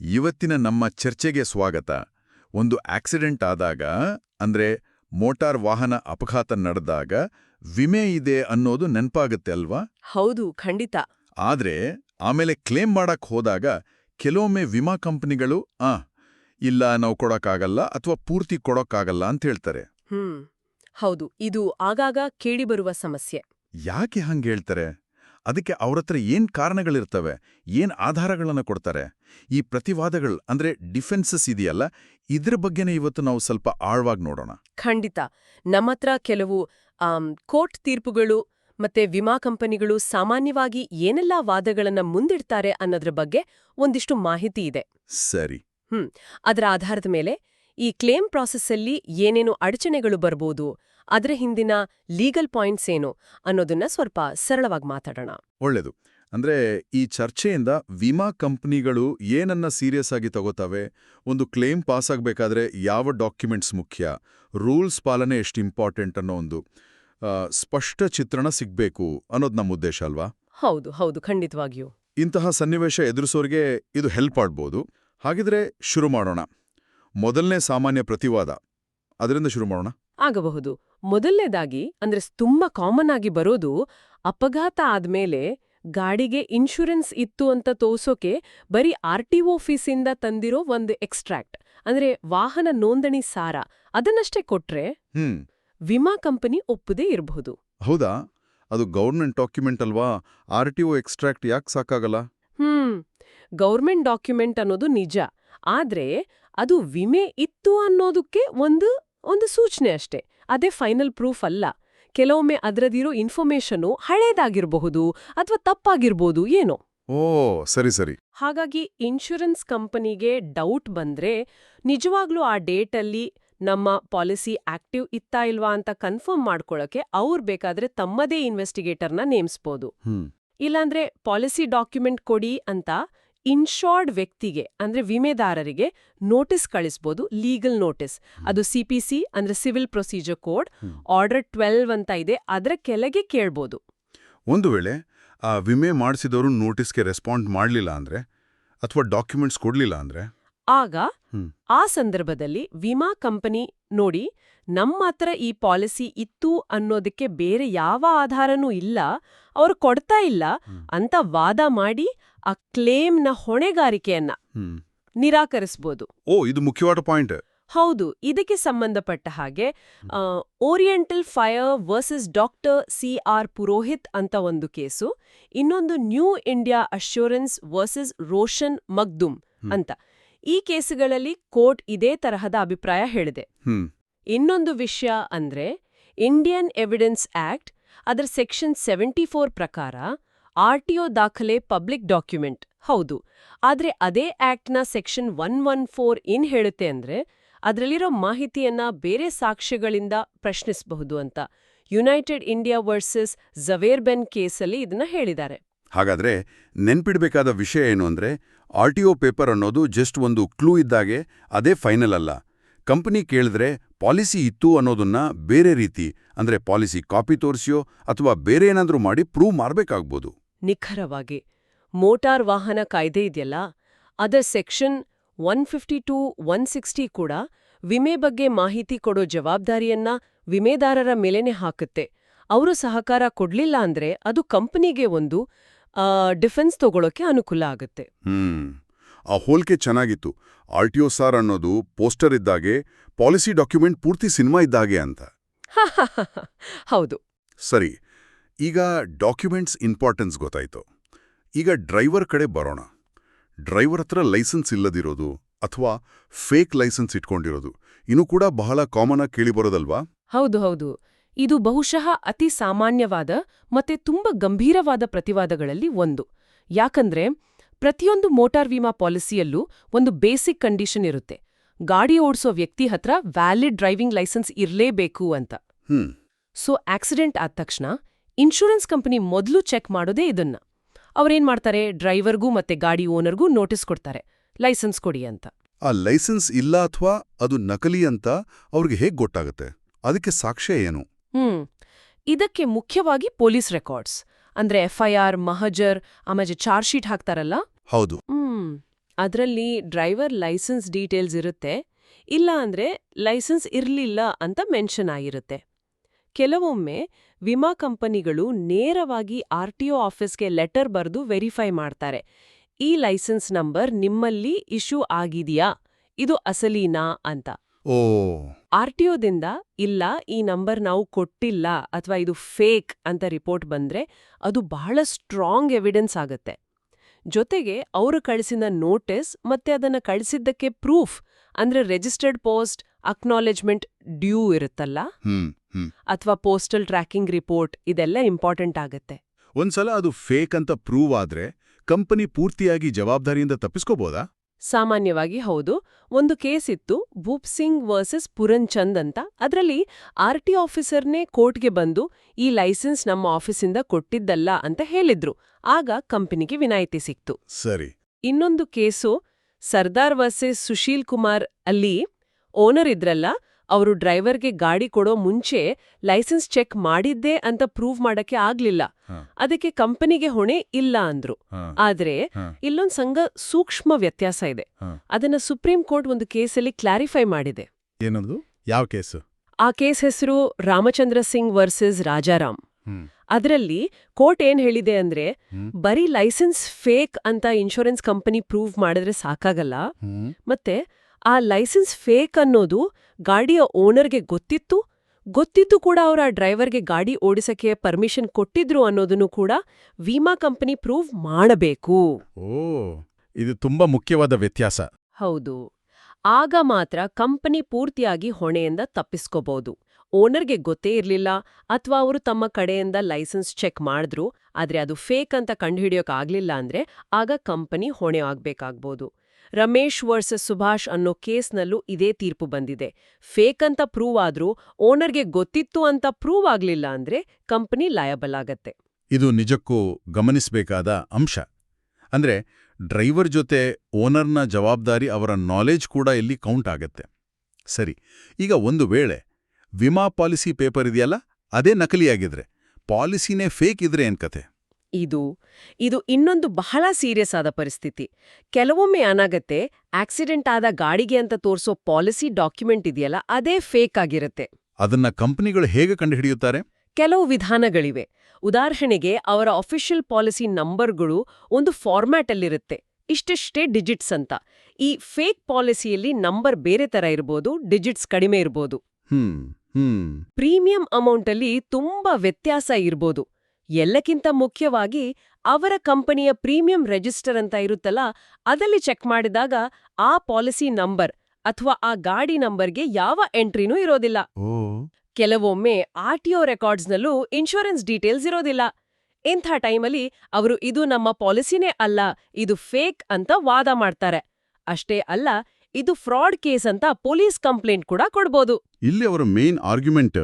ಇವತ್ತಿನ ನಮ್ಮ ಚರ್ಚೆಗೆ ಸ್ವಾಗತ. ಒಂದು ಆಕ್ಸಿಡೆಂಟ್ ಆದಾಗ ಅಂದ್ರೆ ಮೋಟಾರ್ ವಾಹನ ಅಪಘಾತ ನಡೆದಾಗ ವಿಮೆ ಇದೆ ಅನ್ನೋದು ನೆನಪಾಗುತ್ತೆ ಅಲ್ವಾ? ಹೌದು ಖಂಡಿತ. ಆದ್ರೆ ಆಮೇಲೆ ಕ್ಲೇಮ್ ಮಾಡಕ್ ಹೋದಾಗ ಕೆಲವೊಮ್ಮೆ ವಿಮಾ ಕಂಪನಿಗಳು ಆ ಇಲ್ಲ ನಾವು ಕೊಡೋಕ್ಕಾಗಲ್ಲ ಅಥವಾ ಪೂರ್ತಿ ಕೊಡೋಕ್ಕಾಗಲ್ಲ ಅಂತ ಹೇಳ್ತಾರೆ. ಹ್ಮ್ ಹೌದು. ಇದು ಆಗಾಗ ಕೇಳಿಬರುವ ಸಮಸ್ಯೆ. ಯಾಕೆ ಹಂಗೆ ಹೇಳ್ತಾರೆ? ಅದಕ್ಕೆ ಅವ್ರತ್ರ ಏನ್ ಕಾರಣಗಳಿರ್ತವೆ ಏನ್ ಆಧಾರಗಳನ್ನ ಕೊಡ್ತಾರೆ? ಈ ಪ್ರತಿವಾದಗಳು ಅಂದ್ರೆ ಡಿಫೆನ್ಸಸ್ ಇದೆಯಲ್ಲ ಇದ್ರ ಬಗ್ಗೆನೇ ಇವತ್ತು ನಾವು ಸ್ವಲ್ಪ ಆಳವಾಗಿ ನೋಡೋಣ. ಖಂಡಿತ. ನಮ್ಮತ್ರ ಕೆಲವು ಕೋರ್ಟ್ ತೀರ್ಪುಗಳು ಮತ್ತೆ ವಿಮಾ ಕಂಪನಿಗಳು ಸಾಮಾನ್ಯವಾಗಿ ಏನೆಲ್ಲ ವಾದಗಳನ್ನ ಮುಂದಿಡ್ತಾರೆ ಅನ್ನೋದ್ರ ಬಗ್ಗೆ ಒಂದಿಷ್ಟು ಮಾಹಿತಿ ಇದೆ. ಸರಿ. ಅದರ ಆಧಾರದ ಮೇಲೆ ಈ ಕ್ಲೇಮ್ ಪ್ರಾಸೆಸ್ಸಲ್ಲಿ ಏನೇನು ಅಡಚಣೆಗಳು ಬರ್ಬೋದು ಅದರ ಹಿಂದಿನ ಲೀಗಲ್ ಪಾಯಿಂಟ್ಸ್ ಏನು ಅನ್ನೋದನ್ನ ಸ್ವಲ್ಪ ಸರಳವಾಗಿ ಮಾತಾಡೋಣ. ಒಳ್ಳೆದು. ಅಂದ್ರೆ ಈ ಚರ್ಚೆಯಿಂದ ವಿಮಾ ಕಂಪ್ನಿಗಳು ಏನನ್ನ ಸೀರಿಯಸ್ ಆಗಿ ತಗೋತವೆ ಒಂದು ಕ್ಲೇಮ್ ಪಾಸ್ ಆಗಬೇಕಾದ್ರೆ ಯಾವ ಡಾಕ್ಯುಮೆಂಟ್ಸ್ ಮುಖ್ಯ ರೂಲ್ಸ್ ಪಾಲನೆ ಎಷ್ಟು ಇಂಪಾರ್ಟೆಂಟ್ ಅನ್ನೋ ಒಂದು ಸ್ಪಷ್ಟ ಚಿತ್ರಣ ಸಿಗಬೇಕು ಅನ್ನೋದು ನಮ್ಮ ಉದ್ದೇಶ ಅಲ್ವಾ? ಹೌದು ಹೌದು ಖಂಡಿತವಾಗಿಯೂ. ಇಂತಹ ಸನ್ನಿವೇಶ ಎದುರಿಸೋರಿಗೆ ಇದು ಹೆಲ್ಪ್ ಆಗ್ಬೋದು. ಹಾಗಿದ್ರೆ ಶುರು ಮಾಡೋಣ. ಮೊದಲನೇ ಸಾಮಾನ್ಯ ಪ್ರತಿವಾದ. ಅದರಿಂದ ಶುರು ಮಾಡೋಣ. ಆಗಬಹುದು. ಮೊದಲನೇದಾಗಿ ಅಂದ್ರೆ ತುಂಬಾ ಕಾಮನ್ ಆಗಿ ಬರೋದು ಅಪಘಾತ ಆದ್ಮೇಲೆ ಗಾಡಿಗೆ ಇನ್ಶೂರೆನ್ಸ್ ಇತ್ತು ಅಂತ ತೋರ್ಸೋಕೆ ಬರೀ ಆರ್ ಟಿ ಆಫೀಸಿಂದ ತಂದಿರೋ ಒಂದು ಎಕ್ಸ್ಟ್ರಾಕ್ಟ್ ಅಂದ್ರೆ ವಾಹನ ನೋಂದಣಿ ಸಾರ ಅದನ್ನಷ್ಟೇ ಕೊಟ್ರೆ ಹ್ಮ್. ವಿಮಾ ಕಂಪನಿ ಒಪ್ಪದೇ ಇರಬಹುದು. ಹೌದಾ? ಅದು ಗೌರ್ಮೆಂಟ್ ಡಾಕ್ಯುಮೆಂಟ್ ಅಲ್ವಾ? ಆರ್ ಟಿ ಒ ಎಕ್ಸ್ಟ್ರಾಕ್ಟ್ ಯಾಕೆ ಸಾಕಾಗಲ್ಲ? ಹ್ಮ್. ಗೌರ್ಮೆಂಟ್ ಡಾಕ್ಯುಮೆಂಟ್ ಅನ್ನೋದು ನಿಜ. ಆದ್ರೆ ಅದು ವಿಮೆ ಇತ್ತು ಅನ್ನೋದಕ್ಕೆ ಒಂದು ಒಂದು ಸೂಚನೆ ಅಷ್ಟೇ. ಅದೇ ಫೈನಲ್ ಪ್ರೂಫ್ ಅಲ್ಲ. ಕೆಲವೊಮ್ಮೆ ಅದರದಿರೋ ಇನ್ಫಾರ್ಮೇಶನು ಹಳೇದಾಗಿರಬಹುದು ಅಥವಾ ತಪ್ಪಾಗಿರ್ಬೋದು ಏನೋ. ಓ ಸರಿ ಸರಿ. ಹಾಗಾಗಿ ಇನ್ಶೂರೆನ್ಸ್ ಕಂಪನಿಗೆ ಡೌಟ್ ಬಂದ್ರೆ ನಿಜವಾಗ್ಲೂ ಆ ಡೇಟಲ್ಲಿ ನಮ್ಮ ಪಾಲಿಸಿ ಆಕ್ಟಿವ್ ಇತ್ತಾ ಇಲ್ವಾ ಅಂತ ಕನ್ಫರ್ಮ್ ಮಾಡ್ಕೊಳ್ಳೋಕೆ ಅವ್ರು ಬೇಕಾದ್ರೆ ತಮ್ಮದೇ ಇನ್ವೆಸ್ಟಿಗೇಟರ್ನ ನೇಮಿಸ್ಬೋದು. ಇಲ್ಲಾಂದ್ರೆ ಪಾಲಿಸಿ ಡಾಕ್ಯುಮೆಂಟ್ ಕೊಡಿ ಅಂತ ಇನ್ಶೋರ್ಡ್ ವ್ಯಕ್ತಿಗೆ ಅಂದ್ರೆ ವಿಮೆದಾರರಿಗೆ ನೋಟಿಸ್ ಕಳಿಸ್ಬೋದು ಲೀಗಲ್ ನೋಟಿಸ್ ಅದು ಸಿಪಿಸಿ ಅಂದ್ರೆ civil procedure code order twelve ಅಂತ ಇದೆ ಅದರ ಕೆಳಗೆ ಕೇಳ್ಬೋದು. ಒಂದು ವೇಳೆ ಆ ವಿಮೆ ಮಾಡಿಸಿದವರು ನೋಟಿಸ್ಗೆ ರೆಸ್ಪಾಂಡ್ ಮಾಡಲಿಲ್ಲ ಅಂದ್ರೆ ಅಥವಾ ಡಾಕ್ಯುಮೆಂಟ್ಸ್ ಕೊಡ್ಲಿಲ್ಲ ಅಂದ್ರೆ? ಆಗ ಆ ಸಂದರ್ಭದಲ್ಲಿ ವಿಮಾ ಕಂಪನಿ ನೋಡಿ ನಮ್ಮ ಹತ್ರ ಈ ಪಾಲಿಸಿ ಇತ್ತು ಅನ್ನೋದಕ್ಕೆ ಬೇರೆ ಯಾವ ಆಧಾರನೂ ಇಲ್ಲ ಅವರು ಕೊಡ್ತಾ ಇಲ್ಲ ಅಂತ ವಾದ ಮಾಡಿ ಆ ಕ್ಲೇಮ್ನ ಹೊಣೆಗಾರಿಕೆಯನ್ನ ನಿರಾಕರಿಸಬಹುದು ಓ ಇದು ಮುಖ್ಯವಾದ ಪಾಯಿಂಟ್. ಹೌದು ಇದಕ್ಕೆ ಸಂಬಂಧಪಟ್ಟ ಹಾಗೆ Oriental Fire versus doctor C R Purohit ಅಂತ ಒಂದು ಕೇಸು ಇನ್ನೊಂದು New India Assurance versus Roshan Magdum ಅಂತ. ಈ ಕೇಸುಗಳಲ್ಲಿ ಕೋರ್ಟ್ ಇದೇ ತರಹದ ಅಭಿಪ್ರಾಯ ಹೇಳಿದೆ. ಹ್ಮ್. ಇನ್ನೊಂದು ವಿಷಯ ಅಂದ್ರೆ ಇಂಡಿಯನ್ ಎವಿಡೆನ್ಸ್ ಆಕ್ಟ್ ಅದರ ಸೆಕ್ಷನ್ ಸೆವೆಂಟಿ ಫೋರ್ ಪ್ರಕಾರ ಆರ್ಟಿಒ ದಾಖಲೆ ಪಬ್ಲಿಕ್ ಡಾಕ್ಯುಮೆಂಟ್. ಹೌದು, ಆದ್ರೆ ಅದೇ ಆಕ್ಟ್ನ ಸೆಕ್ಷನ್ ಒನ್ ಒನ್ ಫೋರ್ ಏನ್ ಹೇಳುತ್ತೆ ಅಂದ್ರೆ, ಅದರಲ್ಲಿರೋ ಮಾಹಿತಿಯನ್ನ ಬೇರೆ ಸಾಕ್ಷ್ಯಗಳಿಂದ ಪ್ರಶ್ನಿಸಬಹುದು ಅಂತ ಯುನೈಟೆಡ್ ಇಂಡಿಯಾ ವರ್ಸಸ್ ಜವೇರ್ಬೆನ್ ಕೇಸಲ್ಲಿ ಇದನ್ನ ಹೇಳಿದ್ದಾರೆ. ಹಾಗಾದ್ರೆ ನೆನ್ಪಿಡ್ಬೇಕಾದ ವಿಷಯ ಏನು ಅಂದ್ರೆ ಆರ್ ಟಿ ಒ ಪೇಪರ್ ಅನ್ನೋದು ಜಸ್ಟ್ ಒಂದು ಕ್ಲೂ ಇದ್ದಾಗೆ ಅದೇ ಫೈನಲ್ ಅಲ್ಲ. ಕಂಪನಿ ಕೇಳಿದ್ರೆ ಪಾಲಿಸಿ ಇತ್ತು ಅನ್ನೋದನ್ನ ಬೇರೆ ರೀತಿ, ಅಂದ್ರೆ ಪಾಲಿಸಿ ಕಾಪಿ ತೋರಿಸಿಯೋ ಅಥವಾ ಬೇರೆ ಏನಾದರೂ ಮಾಡಿ ಪ್ರೂವ್ ಮಾಡ್ಬೇಕಾಗ್ಬೋದು. ನಿಖರವಾಗಿ. ಮೋಟಾರ್ ವಾಹನ ಕಾಯ್ದೆ ಇದೆಯಲ್ಲ ಅದರ section one fifty two one sixty ಕೂಡ ವಿಮೆ ಬಗ್ಗೆ ಮಾಹಿತಿ ಕೊಡೋ ಜವಾಬ್ದಾರಿಯನ್ನ ವಿಮೆದಾರರ ಮೇಲೇನೆ ಹಾಕುತ್ತೆ. ಅವರು ಸಹಕಾರ ಕೊಡ್ಲಿಲ್ಲ ಅಂದ್ರೆ ಅದು ಕಂಪನಿಗೆ ಒಂದು ಡಿಫೆನ್ಸ್ ತಗೊಳ್ಳೋಕೆ ಅನುಕೂಲ ಆಗುತ್ತೆ. ಆ ಹೋಲ್ಕೆ ಚೆನ್ನಾಗಿತ್ತು. ಆರ್ ಟಿ ಒ ಸಾರ್ ಅನ್ನೋದು ಪೋಸ್ಟರ್ ಇದ್ದಾಗೆ ಪಾಲಿಸಿ ಡಾಕ್ಯುಮೆಂಟ್ ಪೂರ್ತಿ ಸಿನಿಮಾ ಇದ್ದಾಗೆ ಅಂತ. ಹೌದು. ಸರಿ ಈಗ ಡಾಕ್ಯುಮೆಂಟ್ಸ್ ಇಂಪಾರ್ಟೆನ್ಸ್ ಗೊತ್ತಾಯ್ತು. ಈಗ ಡ್ರೈವರ್ ಕಡೆ ಬರೋಣ. ಡ್ರೈವರ್ ಹತ್ರ ಲೈಸೆನ್ಸ್ ಇಲ್ಲದಿರೋದು ಅಥವಾ ಫೇಕ್ ಲೈಸೆನ್ಸ್ ಇಟ್ಕೊಂಡಿರೋದು ಇನ್ನೂ ಕೂಡ ಬಹಳ ಕಾಮನ್ ಆಗಿ ಕೇಳಿಬರೋದಲ್ವಾ ಹೌದು ಹೌದು. ಇದು ಬಹುಶಃ ಅತಿ ಸಾಮಾನ್ಯವಾದ ಮತ್ತೆ ತುಂಬಾ ಗಂಭೀರವಾದ ಪ್ರತಿವಾದಗಳಲ್ಲಿ ಒಂದು. ಯಾಕಂದ್ರೆ ಪ್ರತಿಯೊಂದು ಮೋಟಾರ್ ವಿಮಾ ಪಾಲಿಸಿಯಲ್ಲೂ ಒಂದು ಬೇಸಿಕ್ ಕಂಡೀಷನ್ ಇರುತ್ತೆ. ಗಾಡಿ ಓಡಿಸೋ ವ್ಯಕ್ತಿ ಹತ್ರ ವ್ಯಾಲಿಡ್ ಡ್ರೈವಿಂಗ್ ಲೈಸೆನ್ಸ್ ಇರಲೇಬೇಕು ಅಂತ. ಸೊ ಆಕ್ಸಿಡೆಂಟ್ ಆದ ತಕ್ಷಣ ಇನ್ಶೂರೆನ್ಸ್ ಕಂಪನಿ ಮೊದಲು ಚೆಕ್ ಮಾಡೋದೇ ಇದನ್ನ. ಅವ್ರೇನ್ ಮಾಡ್ತಾರೆ? ಡ್ರೈವರ್ಗೂ ಮತ್ತೆ ಗಾಡಿ ಓನರ್ಗೂ ನೋಟಿಸ್ ಕೊಡ್ತಾರೆ. ಲೈಸೆನ್ಸ್ ಕೊಡಿ ಅಂತ. ಆ ಲೈಸೆನ್ಸ್ ಇಲ್ಲ ಅಥವಾ ಅದು ನಕಲಿ ಅಂತ ಅವ್ರಿಗೆ ಹೇಗ್ ಗೊತ್ತಾಗುತ್ತೆ? ಅದಕ್ಕೆ ಸಾಕ್ಷ್ಯ ಏನು? ಹ್ಮ್. ಇದಕ್ಕೆ ಮುಖ್ಯವಾಗಿ ಪೊಲೀಸ್ ರೆಕಾರ್ಡ್ಸ್. ಅಂದ್ರೆ ಎಫ್ಐಆರ್ ಮಹಜರ್ ಆಮೇಲೆ ಚಾರ್ಜ್ ಶೀಟ್ ಹಾಕ್ತಾರಲ್ಲ? ಹೌದು. ಹ್ಮ್. ಅದರಲ್ಲಿ ಡ್ರೈವರ್ ಲೈಸೆನ್ಸ್ ಡೀಟೇಲ್ಸ್ ಇರುತ್ತೆ. ಇಲ್ಲ ಅಂದ್ರೆ ಲೈಸೆನ್ಸ್ ಇರ್ಲಿಲ್ಲ ಅಂತ ಮೆನ್ಷನ್ ಆಗಿರುತ್ತೆ. ಕೆಲವೊಮ್ಮೆ ವಿಮಾ ಕಂಪನಿಗಳು ನೇರವಾಗಿ ಆರ್ಟಿಒ ಆಫೀಸ್ಗೆ ಲೆಟರ್ ಬರೆದು ವೆರಿಫೈ ಮಾಡ್ತಾರೆ. ಈ ಲೈಸೆನ್ಸ್ ನಂಬರ್ ನಿಮ್ಮಲ್ಲಿ ಇಶ್ಯೂ ಆಗಿದೆಯಾ? ಇದು ಅಸಲೀನಾ ಅಂತ. ಓ. ಆರ್ಟಿಒದಿಂದ ಇಲ್ಲ ಈ ನಂಬರ್ ನಾವು ಕೊಟ್ಟಿಲ್ಲ ಅಥವಾ ಇದು ಫೇಕ್ ಅಂತ ರಿಪೋರ್ಟ್ ಬಂದ್ರೆ ಅದು ಬಹಳ ಸ್ಟ್ರಾಂಗ್ ಎವಿಡೆನ್ಸ್ ಆಗುತ್ತೆ. ಜೊತೆಗೆ ಅವರು ಕಳಿಸಿದ ನೋಟಿಸ್ ಮತ್ತೆ ಅದನ್ನ ಕಳಿಸಿದ್ದಕ್ಕೆ ಪ್ರೂಫ್ ಅಂದ್ರೆ ರಿಜಿಸ್ಟರ್ಡ್ ಪೋಸ್ಟ್ ಅಕ್ನಾಲೆಜ್ಮೆಂಟ್ ಡ್ಯೂ ಇರುತ್ತಲ್ಲ? ಅಥವಾ ಪೋಸ್ಟಲ್ ಟ್ರ್ಯಾಕಿಂಗ್ ರಿಪೋರ್ಟ್ ಇದೆಲ್ಲ ಇಂಪಾರ್ಟೆಂಟ್ ಆಗುತ್ತೆ. ಒಂದ್ಸಲ ಅದು ಫೇಕ್ ಅಂತ ಪ್ರೂವ್ ಆದ್ರೆ ಕಂಪನಿ ಪೂರ್ತಿಯಾಗಿ ಜವಾಬ್ದಾರಿಯಿಂದ ತಪ್ಪಿಸ್ಕೋಬೋದಾ? ಸಾಮಾನ್ಯವಾಗಿ ಹೌದು. ಒಂದು ಕೇಸ್ ಇತ್ತು ಭೂಪ್ ಸಿಂಗ್ ವರ್ಸಸ್ ಪುರನ್ ಚಂದ್ ಅಂತ. ಅದರಲ್ಲಿ ಆರ್ ಟಿ ಆಫೀಸರ್ನೇ ಕೋರ್ಟ್ಗೆ ಬಂದು ಈ ಲೈಸೆನ್ಸ್ ನಮ್ಮ ಆಫೀಸಿಂದ ಕೊಟ್ಟಿದ್ದಲ್ಲ ಅಂತ ಹೇಳಿದ್ರು. ಆಗ ಕಂಪನಿಗೆ ವಿನಾಯಿತಿ ಸಿಕ್ತು. ಸರಿ. ಇನ್ನೊಂದು ಕೇಸು ಸರ್ದಾರ್ ವರ್ಸಸ್ ಸುಶೀಲ್ ಕುಮಾರ್ ಅಲ್ಲಿ ಓನರ್ ಇದ್ರಲ್ಲ ಅವರು ಡ್ರೈವರ್ಗೆ ಗಾಡಿ ಕೊಡೋ ಮುಂಚೆ ಲೈಸೆನ್ಸ್ ಚೆಕ್ ಮಾಡಿದ್ದೆ ಅಂತ ಪ್ರೂವ್ ಮಾಡಕ್ಕೆ ಆಗ್ಲಿಲ್ಲ. ಅದಕ್ಕೆ ಕಂಪನಿಗೆ ಹೊಣೆ ಇಲ್ಲ ಅಂದ್ರು. ಆದ್ರೆ ಇಲ್ಲೊಂದ್ ಸಂಘ ಸೂಕ್ಷ್ಮ ವ್ಯತ್ಯಾಸ ಇದೆ. ಅದನ್ನ ಸುಪ್ರೀಂ ಕೋರ್ಟ್ ಒಂದು ಕೇಸಲ್ಲಿ ಕ್ಲಾರಿಫೈ ಮಾಡಿದೆ. ಏನದು? ಯಾವ ಕೇಸು? ಆ ಕೇಸ್ ಹೆಸರು ರಾಮಚಂದ್ರ ಸಿಂಗ್ ವರ್ಸಸ್ ರಾಜಾರಾಮ್. ಅದರಲ್ಲಿ ಕೋರ್ಟ್ ಏನ್ ಹೇಳಿದೆ ಅಂದ್ರೆ. ಬರೀ ಲೈಸೆನ್ಸ್ ಫೇಕ್ ಅಂತ ಇನ್ಶೂರೆನ್ಸ್ ಕಂಪನಿ ಪ್ರೂವ್ ಮಾಡಿದ್ರೆ ಸಾಕಾಗಲ್ಲ. ಮತ್ತೆ ಆ ಲೈಸೆನ್ಸ್ ಫೇಕ್ ಅನ್ನೋದು ಗಾಡಿಯ ಓನರ್ಗೆ ಗೊತ್ತಿತ್ತು? ಗೊತ್ತಿತ್ತು ಕೂಡ ಅವರ ಡ್ರೈವರ್ಗೆ ಗಾಡಿ ಓಡಿಸಕ್ಕೆ ಪರ್ಮಿಷನ್ ಕೊಟ್ಟಿದ್ರು ಅನ್ನೋದನ್ನು ಕೂಡ ವಿಮಾ ಕಂಪನಿ ಪ್ರೂವ್ ಮಾಡಬೇಕು. ಓ ಇದು ತುಂಬಾ ಮುಖ್ಯವಾದ ವ್ಯತ್ಯಾಸ. ಹೌದು. ಆಗ ಮಾತ್ರ ಕಂಪನಿ ಪೂರ್ತಿಯಾಗಿ ಹೊಣೆಯಿಂದ ತಪ್ಪಿಸ್ಕೋಬಹುದು ಓನರ್ಗೆ ಗೊತ್ತೇ ಇರಲಿಲ್ಲ ಅಥವಾ ಅವರು ತಮ್ಮ ಕಡೆಯಿಂದ ಲೈಸೆನ್ಸ್ ಚೆಕ್ ಮಾಡಿದ್ರು ಆದ್ರೆ ಅದು ಫೇಕ್ ಅಂತ ಕಂಡುಹಿಡಿಯೋಕ್ಕಾಗಲಿಲ್ಲ ಅಂದ್ರೆ ಆಗ ಕಂಪನಿ ಹೊಣೆ ಆಗ್ಬೇಕಾಗ್ಬೋದು. ರಮೇಶ್ ವರ್ಸಸ್ ಸುಭಾಷ್ ಅನ್ನೋ ಕೇಸ್ನಲ್ಲೂ ಇದೇ ತೀರ್ಪು ಬಂದಿದೆ. ಫೇಕ್ ಅಂತ ಪ್ರೂವ್ ಆದ್ರೂ ಓನರ್ಗೆ ಗೊತ್ತಿತ್ತು ಅಂತ ಪ್ರೂವ್ ಆಗ್ಲಿಲ್ಲ ಅಂದ್ರೆ ಕಂಪನಿ ಲಯಬಲ್ ಆಗತ್ತೆ. ಇದು ನಿಜಕ್ಕೂ ಗಮನಿಸಬೇಕಾದ ಅಂಶ. ಅಂದ್ರೆ ಡ್ರೈವರ್ ಜೊತೆ ಓನರ್ನ ಜವಾಬ್ದಾರಿ ಅವರ ನಾಲೆಜ್ ಕೂಡ ಇಲ್ಲಿ ಕೌಂಟ್ ಆಗತ್ತೆ. ಸರಿ, ಈಗ ಒಂದು ವೇಳೆ ವಿಮಾ ಪಾಲಿಸಿ ಪೇಪರ್ ಇದೆಯಲ್ಲ, ಅದೇ ನಕಲಿಯಾಗಿದ್ರೆ ಪಾಲಿಸಿನೇ ಫೇಕ್ ಇದ್ರೆ ಏನ್ ಕತೆ ಇದು. ಇದು ಇನ್ನೊಂದು ಬಹಳ ಸೀರಿಯಸ್ ಆದ ಪರಿಸ್ಥಿತಿ. ಕೆಲವೊಮ್ಮೆ ಏನಾಗತ್ತೆ ಆಕ್ಸಿಡೆಂಟ್ ಆದ ಗಾಡಿಗೆ ಅಂತ ತೋರಿಸೋ ಪಾಲಿಸಿ ಡಾಕ್ಯುಮೆಂಟ್ ಇದೆಯಲ್ಲ ಅದೇ ಫೇಕ್ ಆಗಿರುತ್ತೆ. ಅದನ್ನ ಕಂಪನಿಗಳು ಹೇಗೆ ಕಂಡುಹಿಡಿಯುತ್ತಾರೆ? ಕೆಲವು ವಿಧಾನಗಳಿವೆ. ಉದಾಹರಣೆಗೆ ಅವರ ಅಫಿಷಿಯಲ್ ಪಾಲಿಸಿ ನಂಬರ್ಗಳು ಒಂದು ಫಾರ್ಮ್ಯಾಟ್ ಅಲ್ಲಿರುತ್ತೆ ಇಷ್ಟಿಷ್ಟೇ ಡಿಜಿಟ್ಸ್ ಅಂತ. ಈ ಫೇಕ್ ಪಾಲಿಸಿಯಲ್ಲಿ ನಂಬರ್ ಬೇರೆ ತರ ಇರ್ಬೋದು ಡಿಜಿಟ್ಸ್ ಕಡಿಮೆ ಇರ್ಬೋದು. ಪ್ರೀಮಿಯಂ ಅಮೌಂಟಲ್ಲಿ ತುಂಬಾ ವ್ಯತ್ಯಾಸ ಇರ್ಬೋದು. ಎಲ್ಲಕ್ಕಿಂತ ಮುಖ್ಯವಾಗಿ ಅವರ ಕಂಪನಿಯ ಪ್ರೀಮಿಯಂ ರಿಜಿಸ್ಟರ್ ಅಂತ ಇರುತ್ತಲ್ಲ ಅದಲ್ಲಿ ಚೆಕ್ ಮಾಡಿದಾಗ ಆ ಪಾಲಿಸಿ ನಂಬರ್ ಅಥವಾ ಆ ಗಾಡಿ ನಂಬರ್ಗೆ ಯಾವ ಎಂಟ್ರಿನೂ ಇರೋದಿಲ್ಲ. ಕೆಲವೊಮ್ಮೆ ಆರ್ಟಿಒ ರೆಕಾರ್ಡ್ಸ್ನಲ್ಲೂ ಇನ್ಶೂರೆನ್ಸ್ ಡೀಟೇಲ್ಸ್ ಇರೋದಿಲ್ಲ. ಇಂಥ ಟೈಮಲ್ಲಿ ಅವರು ಇದು ನಮ್ಮ ಪಾಲಿಸಿನೇ ಅಲ್ಲ ಇದು ಫೇಕ್ ಅಂತ ವಾದ ಮಾಡ್ತಾರೆ. ಅಷ್ಟೇ ಅಲ್ಲ ಇದು ಫ್ರಾಡ್ ಕೇಸ್ ಅಂತ ಪೊಲೀಸ್ ಕಂಪ್ಲೇಂಟ್ ಕೂಡ ಕೊಡ್ಬೋದು. ಇಲ್ಲಿ ಅವರ ಮೇನ್ ಆರ್ಗ್ಯುಮೆಂಟ್